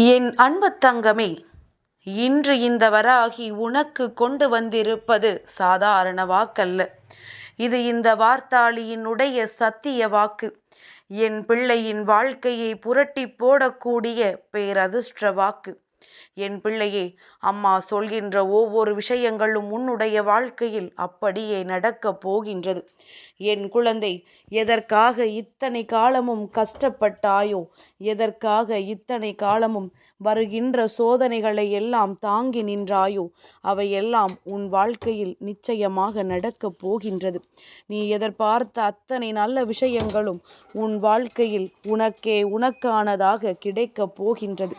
என் அன்பு தங்கமே இன்று இந்த வராகி உனக்கு கொண்டு வந்திருப்பது சாதாரண வாக்கல்ல. இது இந்த வார்த்தாளியினுடைய சத்திய வாக்கு. என் பிள்ளையின் வாழ்க்கையை புரட்டி போடக்கூடிய பேரதிர்ஷ்ட வாக்கு. என் பிள்ளையே அம்மா சொல்கின்ற ஒவ்வொரு விஷயங்களும் உன்னுடைய வாழ்க்கையில் அப்படியே நடக்கப் போகின்றது. என் குழந்தை எதற்காக இத்தனை காலமும் கஷ்டப்பட்டாயோ எதற்காக இத்தனை காலமும் வருகின்ற சோதனைகளை எல்லாம் தாங்கி நின்றாயோ அவையெல்லாம் உன் வாழ்க்கையில் நிச்சயமாக நடக்கப் போகின்றது. நீ எதிர்பார்த்த அத்தனை நல்ல விஷயங்களும் உன் வாழ்க்கையில் உனக்கே உனக்கானதாக கிடைக்கப் போகின்றது.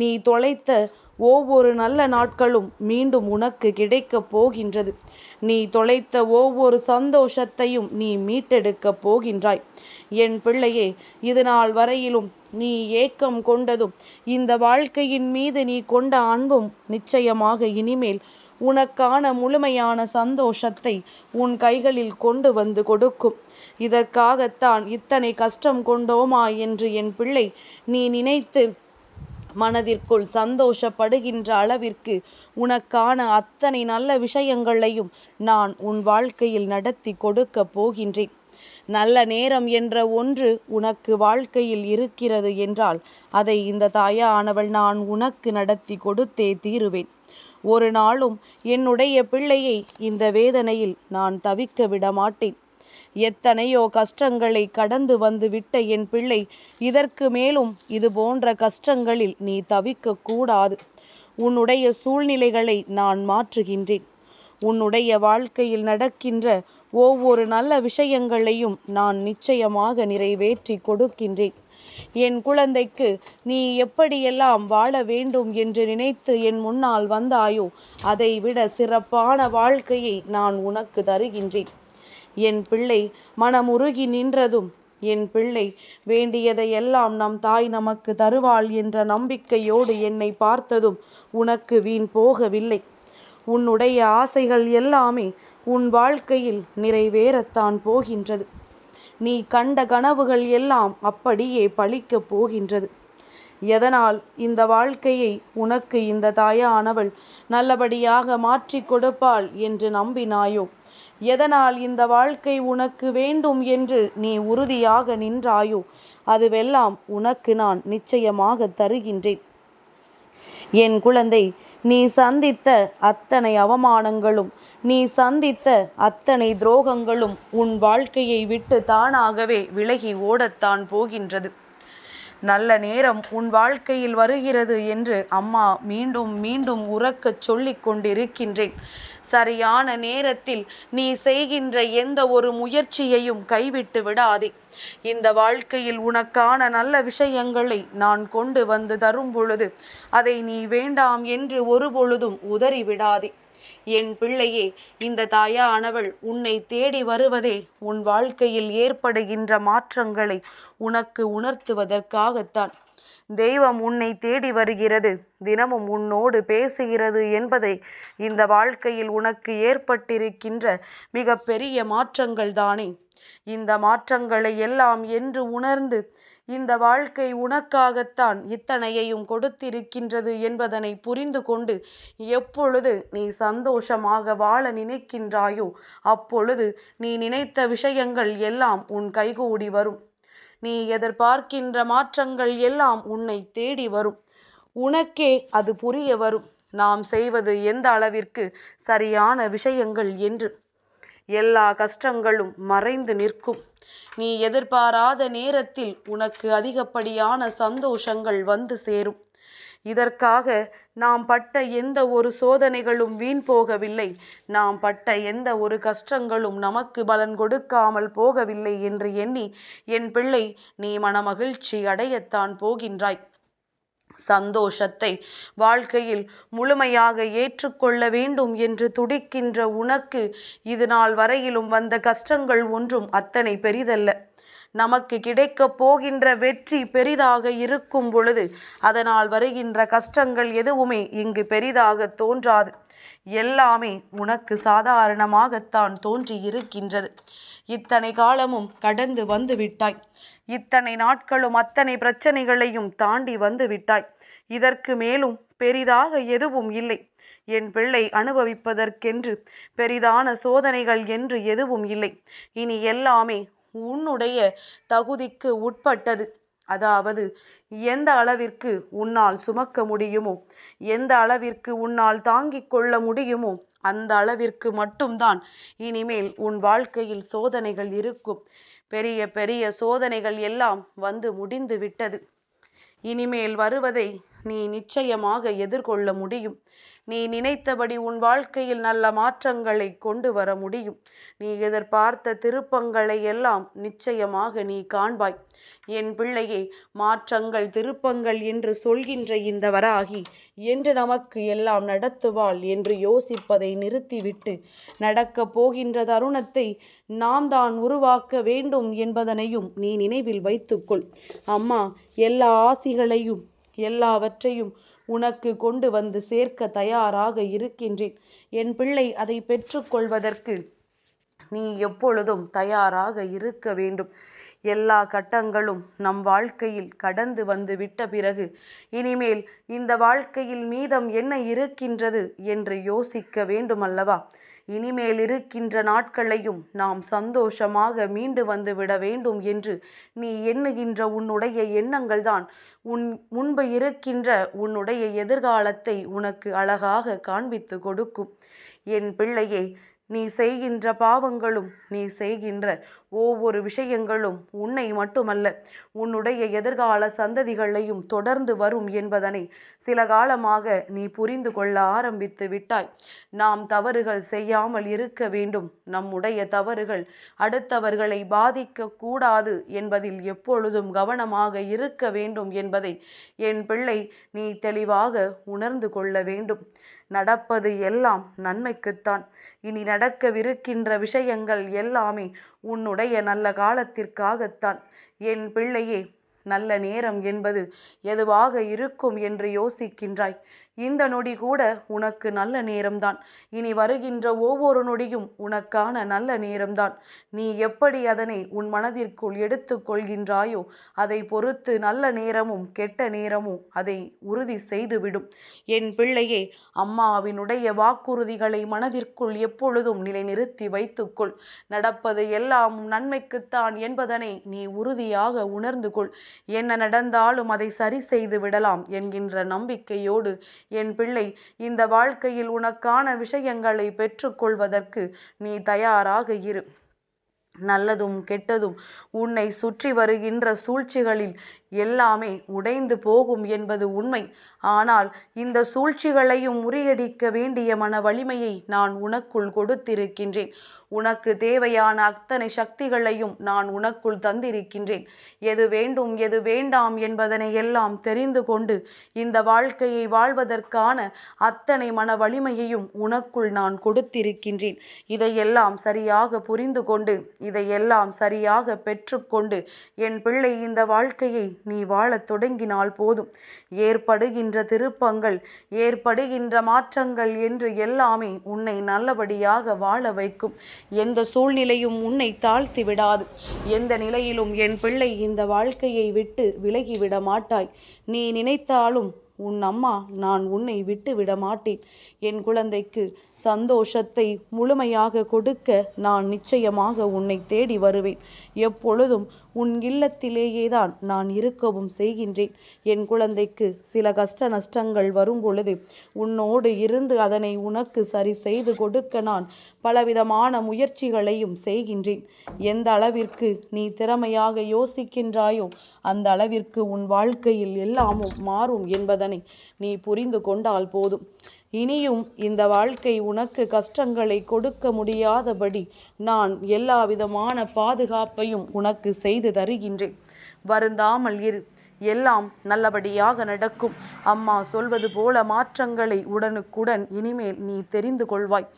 நீ தொலைத்த ஒவ்வொரு நல்ல நாட்களும் மீண்டும் உனக்கு கிடைக்கப் போகின்றது. நீ தொலைத்த ஒவ்வொரு சந்தோஷத்தையும் நீ மீட்டெடுக்கப் போகின்றாய். என் பிள்ளையே இது நாள் வரையிலும் நீ ஏக்கம் கொண்டதும் இந்த வாழ்க்கையின் மீது நீ கொண்ட அன்பும் நிச்சயமாக இனிமேல் உனக்கான முழுமையான சந்தோஷத்தை உன் கைகளில் கொண்டு வந்து கொடுக்கும். இதற்காகத்தான் இத்தனை கஷ்டம் கொண்டோமா என்று என் பிள்ளை நீ நினைத்து மனதிற்குள் சந்தோஷப்படுகின்ற அளவிற்கு உனக்கான அத்தனை நல்ல விஷயங்களையும் நான் உன் வாழ்க்கையில் நடத்தி கொடுக்க போகின்றேன். நல்ல நேரம் என்ற ஒன்று உனக்கு வாழ்க்கையில் இருக்கிறது என்றால் அதை இந்த தாயானவள் நான் உனக்கு நடத்தி கொடுத்தே தீருவேன். ஒரு நாளும் என்னுடைய பிள்ளையை இந்த வேதனையில் நான் தவிக்க விட மாட்டேன் எத்தனையோ கஷ்டங்களை கடந்து வந்து விட்ட என் பிள்ளை இதற்கு மேலும் இது போன்ற கஷ்டங்களில் நீ தவிக்க கூடாது. உன்னுடைய சூழ்நிலைகளை நான் மாற்றுகின்றேன். உன்னுடைய வாழ்க்கையில் நடக்கின்ற ஒவ்வொரு நல்ல விஷயங்களையும் நான் நிச்சயமாக நிறைவேற்றி கொடுக்கின்றேன். என் குழந்தைக்கு நீ எப்படியெல்லாம் வாழ வேண்டும் என்று நினைத்து என் முன்னால் வந்தாயோ அதைவிட சிறப்பான வாழ்க்கையை நான் உனக்கு தருகின்றேன். என் பிள்ளை மனமுருகி நின்றதும் என் பிள்ளை. வேண்டியதையெல்லாம் நம் தாய் நமக்கு தருவாள் என்ற நம்பிக்கையோடு என்னை பார்த்ததும் உனக்கு வீண் போகவில்லை. உன்னுடைய ஆசைகள் எல்லாமே உன் வாழ்க்கையில் நிறைவேறத்தான் போகின்றது. நீ கண்ட கனவுகள் எல்லாம் அப்படியே பழிக்கப் போகின்றது. எதனால் இந்த வாழ்க்கையை உனக்கு இந்த தாயானவள் நல்லபடியாக மாற்றி கொடுப்பாள் என்று நம்பினாயோ? எதனால் இந்த வாழ்க்கை உனக்கு வேண்டும் என்று நீ உறுதியாக நின்றாயோ அதுவெல்லாம் உனக்கு நான் நிச்சயமாக தருகின்றேன். என் குழந்தை நீ சந்தித்த அத்தனை அவமானங்களும் நீ சந்தித்த அத்தனை துரோகங்களும் உன் வாழ்க்கையை விட்டு தானாகவே விலகி ஓடத்தான் போகின்றது. நல்ல நேரம் உன் வாழ்க்கையில் வருகிறது என்று அம்மா மீண்டும் மீண்டும் உறக்கச் சொல்லிக் கொண்டிருக்கின்றேன். சரியான நேரத்தில் நீ செய்கின்ற எந்த ஒரு முயற்சியையும் கைவிட்டு விடாதே. இந்த வாழ்க்கையில் உனக்கான நல்ல விஷயங்களை நான் கொண்டு வந்து தரும் பொழுது அதை நீ வேண்டாம் என்று ஒரு பொழுதும் உதறிவிடாதே என் பிள்ளையே இந்த தாயானவள் உன்னை தேடி வருவதே உன் வாழ்க்கையில் ஏற்படுகின்ற மாற்றங்களை உனக்கு உணர்த்துவதற்காகத்தான். தெய்வம் உன்னை தேடி வருகிறது தினமும் உன்னோடு பேசுகிறது என்பதை இந்த வாழ்க்கையில் உனக்கு ஏற்பட்டிருக்கின்ற மிக பெரிய மாற்றங்கள் தானே இந்த மாற்றங்களை எல்லாம் என்று உணர்ந்து இந்த வாழ்க்கை உனக்காகத்தான் இத்தனையையும் கொடுத்திருக்கின்றது என்பதனை புரிந்து கொண்டு எப்பொழுது நீ சந்தோஷமாக வாழ நினைக்கின்றாயோ அப்பொழுது நீ நினைத்த விஷயங்கள் எல்லாம் உன் கைகூடி வரும். நீ எதிர்பார்க்கின்ற மாற்றங்கள் எல்லாம் உன்னை தேடி வரும். உனக்கே அது புரிய வரும். நாம் செய்வது எந்த அளவிற்கு சரியான விஷயங்கள் என்று. எல்லா கஷ்டங்களும் மறைந்து நிற்கும். நீ எதிர்பாராத நேரத்தில் உனக்கு அதிகப்படியான சந்தோஷங்கள் வந்து சேரும். இதற்காக நாம் பட்ட எந்த ஒரு சோதனைகளும் வீண் போகவில்லை. நாம் பட்ட எந்த ஒரு கஷ்டங்களும் நமக்கு பலன் கொடுக்காமல் போகவில்லை என்று எண்ணி என் பிள்ளை நீ மனமகிழ்ச்சி அடையத்தான் போகின்றாய். சந்தோஷத்தை வாழ்க்கையில் முழுமையாக ஏற்றுக்கொள்ள வேண்டும் என்று துடிக்கின்ற உனக்கு இது நாள் வரையிலும் வந்த கஷ்டங்கள் ஒன்றும் அத்தனை பெரிதல்ல. நமக்கு கிடைக்கப் போகின்ற வெற்றி பெரிதாக இருக்கும் பொழுது அதனால் வருகின்ற கஷ்டங்கள் எதுவுமே இங்கு பெரிதாக தோன்றாது. எல்லாமே உனக்கு சாதாரணமாகத்தான் தோன்றி இருக்கின்றது இத்தனை காலமும் கடந்து வந்து விட்டாய் இத்தனை நாட்களும் அத்தனை பிரச்சனைகளையும் தாண்டி வந்து விட்டாய் இதற்கு மேலும் பெரிதாக எதுவும் இல்லை. என் பிள்ளை அனுபவிப்பதற்கென்று பெரிதான சோதனைகள் என்று எதுவும் இல்லை. இனி எல்லாமே உன்னுடைய தகுதிக்கு உட்பட்டது. அதாவது எந்த அளவிற்கு உன்னால் சுமக்க முடியுமோ எந்த அளவிற்கு உன்னால் தாங்கிக் கொள்ள முடியுமோ அந்த அளவிற்கு மட்டும்தான் இனிமேல் உன் வாழ்க்கையில் சோதனைகள் இருக்கும். பெரிய பெரிய சோதனைகள் எல்லாம் வந்து முடிந்து விட்டது. இனிமேல் வருவதை நீ நிச்சயமாக எதிர்கொள்ள முடியும். நீ நினைத்தபடி உன் வாழ்க்கையில் நல்ல மாற்றங்களை கொண்டு வர முடியும். நீ எதிர்பார்த்த திருப்பங்களை எல்லாம் நிச்சயமாக நீ காண்பாய். என் பிள்ளையே மாற்றங்கள் திருப்பங்கள் என்று சொல்கின்ற இந்த வராகி என்று நமக்கு எல்லாம் நடத்துவாள் என்று யோசிப்பதை நிறுத்திவிட்டு நடக்கப் போகின்ற தருணத்தை நாம் தான் உருவாக்க வேண்டும் என்பதனையும் நீ நினைவில் வைத்துக்கொள். அம்மா எல்லா ஆசிகளையும் எல்லாவற்றையும் உனக்கு கொண்டு வந்து சேர்க்க தயாராக இருக்கின்றேன். என் பிள்ளை அதை பெற்றுக்கொள்வதற்கு நீ எப்பொழுதும் தயாராக இருக்க வேண்டும். எல்லா கட்டங்களும் நம் வாழ்க்கையில் கடந்து வந்து விட்ட பிறகு இனிமேல் இந்த வாழ்க்கையில் மீதம் என்ன இருக்கின்றது என்று யோசிக்க வேண்டுமல்லவா? இருக்கின்ற நாட்களையும் நாம் சந்தோஷமாக மீண்டு வந்து விட வேண்டும் என்று நீ எண்ணுகின்ற உன்னுடைய எண்ணங்கள்தான். உன் முன்பு இருக்கின்ற உன்னுடைய எதிர்காலத்தை உனக்கு அழகாக காண்பித்து கொடுக்கும். என் பிள்ளையை நீ செய்கின்ற பாவங்களும் நீ செய்கின்ற ஒவ்வொரு விஷயங்களும் உன்னை மட்டுமல்ல உன்னுடைய எதிர்கால சந்ததிகளையும் தொடர்ந்து வரும் என்பதனை சில காலமாக நீ புரிந்து கொள்ள ஆரம்பித்து விட்டாய். நாம் தவறுகள் செய்யாமல் இருக்க வேண்டும். நம்முடைய தவறுகள் அடுத்தவர்களை பாதிக்க கூடாது என்பதில் எப்பொழுதும் கவனமாக இருக்க வேண்டும் என்பதை என் பிள்ளை நீ தெளிவாக உணர்ந்து கொள்ள வேண்டும். நடப்பது எல்லாம் நன்மைக்குத்தான். இனி நடக்கவிருக்கின்ற விஷயங்கள் எல்லாமே உன்னுடைய நல்ல காலத்திற்காகத்தான். என் பிள்ளையே நல்ல நேரம் என்பது எதுவாக இருக்கும் என்று யோசிக்கின்றாய். இந்த நொடி கூட உனக்கு நல்ல நேரம்தான். இனி வருகின்ற ஒவ்வொரு நொடியும் உனக்கான நல்ல நேரம்தான். நீ எப்படி அதனை உன் மனதிற்குள் எடுத்துக்கொள்கின்றாயோ அதை பொறுத்து நல்ல நேரமும் கெட்ட நேரமும் அதை உறுதி செய்துவிடும். என் பிள்ளையே அம்மாவினுடைய வாக்குறுதிகளை மனதிற்குள் எப்பொழுதும் நிலைநிறுத்தி வைத்துக்கொள். நடப்பது எல்லாம் நன்மைக்குத்தான் என்பதனை நீ உறுதியாக உணர்ந்து கொள். என்ன நடந்தாலும் அதை சரி செய்து விடலாம் என்கின்ற நம்பிக்கையோடு என் பிள்ளை இந்த வாழ்க்கையில் உனக்கான விஷயங்களை பெற்றுக்கொள்வதற்கு நீ தயாராக இரு. நல்லதும் கெட்டதும் உன்னை சுற்றி வருகின்ற சூழ்ச்சிகளில் எல்லாமே உடைந்து போகும் என்பது உண்மை. ஆனால் இந்த சூழ்ச்சிகளையும் முறியடிக்க வேண்டிய மன வலிமையை நான் உனக்குள் கொடுத்திருக்கின்றேன். உனக்கு தேவையான அத்தனை சக்திகளையும் நான் உனக்குள் தந்திருக்கின்றேன். எது வேண்டும் எது வேண்டாம் என்பதனை எல்லாம் தெரிந்து கொண்டு இந்த வாழ்க்கையை வாழ்வதற்கான அத்தனை மன வலிமையையும் உனக்குள் நான் கொடுத்திருக்கின்றேன். இதையெல்லாம் சரியாக புரிந்து கொண்டு இதையெல்லாம் சரியாக பெற்றுக்கொண்டு என் பிள்ளை இந்த வாழ்க்கையை நீ வாழத் தொடங்கினால் போதும். ஏற்படுகின்ற திருப்பங்கள் ஏற்படுகின்ற மாற்றங்கள் என்று எல்லாமே உன்னை நல்லபடியாக வாழ வைக்கும். எந்த சூழ்நிலையும் உன்னை தாழ்த்தி விடாது. எந்த நிலையிலும் என் பிள்ளை இந்த வாழ்க்கையை விட்டு விலகிவிட மாட்டாய். நீ நினைத்தாலும் உன் அம்மா நான் உன்னை விட்டு விட மாட்டேன் என் குழந்தைக்கு சந்தோஷத்தை முழுமையாக கொடுக்க நான் நிச்சயமாக உன்னை தேடி வருவேன். எப்பொழுதும் உன் இல்லத்திலேயே தான் நான் இருக்கவும் செய்கின்றேன். என் குழந்தைக்கு சில கஷ்ட நஷ்டங்கள் வரும் பொழுது உன்னோடு இருந்து அதனை உனக்கு சரி செய்து கொடுக்க நான் பலவிதமான முயற்சிகளையும் செய்கின்றேன். எந்த அளவிற்கு நீ திறமையாக யோசிக்கின்றாயோ அந்த அளவிற்கு உன் வாழ்க்கையில் எல்லாமும் மாறும் என்பதை அதனை நீ புரிந்து கொண்டால் போதும். இனியும் இந்த வாழ்க்கை உனக்கு கஷ்டங்களை கொடுக்க முடியாதபடி நான் எல்லாவிதமான பாதுகாப்பையும் உனக்கு செய்து தருகின்றேன். வருந்தாமல் இரு. எல்லாம் நல்லபடியாக நடக்கும். அம்மா சொல்வது போல மாற்றங்களை உடனுக்குடன் இனிமேல் நீ தெரிந்து கொள்வாய்.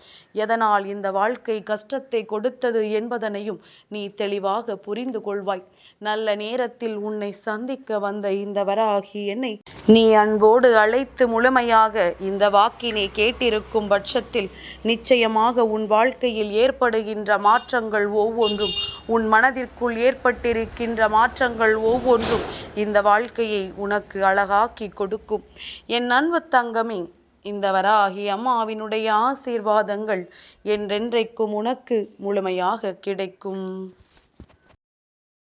எதனால் இந்த வாழ்க்கை கஷ்டத்தை கொடுத்தது என்பதனையும் நீ தெளிவாக புரிந்து கொள்வாய். நல்ல நேரத்தில் உன்னை சந்திக்க வந்த இந்த வராகி என்னை நீ அன்போடு அழைத்து முழுமையாக இந்த வாக்கினை கேட்டிருக்கும் பட்சத்தில் நிச்சயமாக உன் வாழ்க்கையில் ஏற்படுகின்ற மாற்றங்கள் ஒவ்வொன்றும் உன் மனதிற்குள் ஏற்பட்டிருக்கின்ற மாற்றங்கள் ஒவ்வொன்றும் இந்த வாழ்க்கையை உனக்கு அழகாக்கி கொடுக்கும். என் அன்பு தங்கமே இந்த வராகி அம்மாவினுடைய ஆசீர்வாதங்கள் என்றென்றைக்கும் உனக்கு முழுமையாக கிடைக்கும்.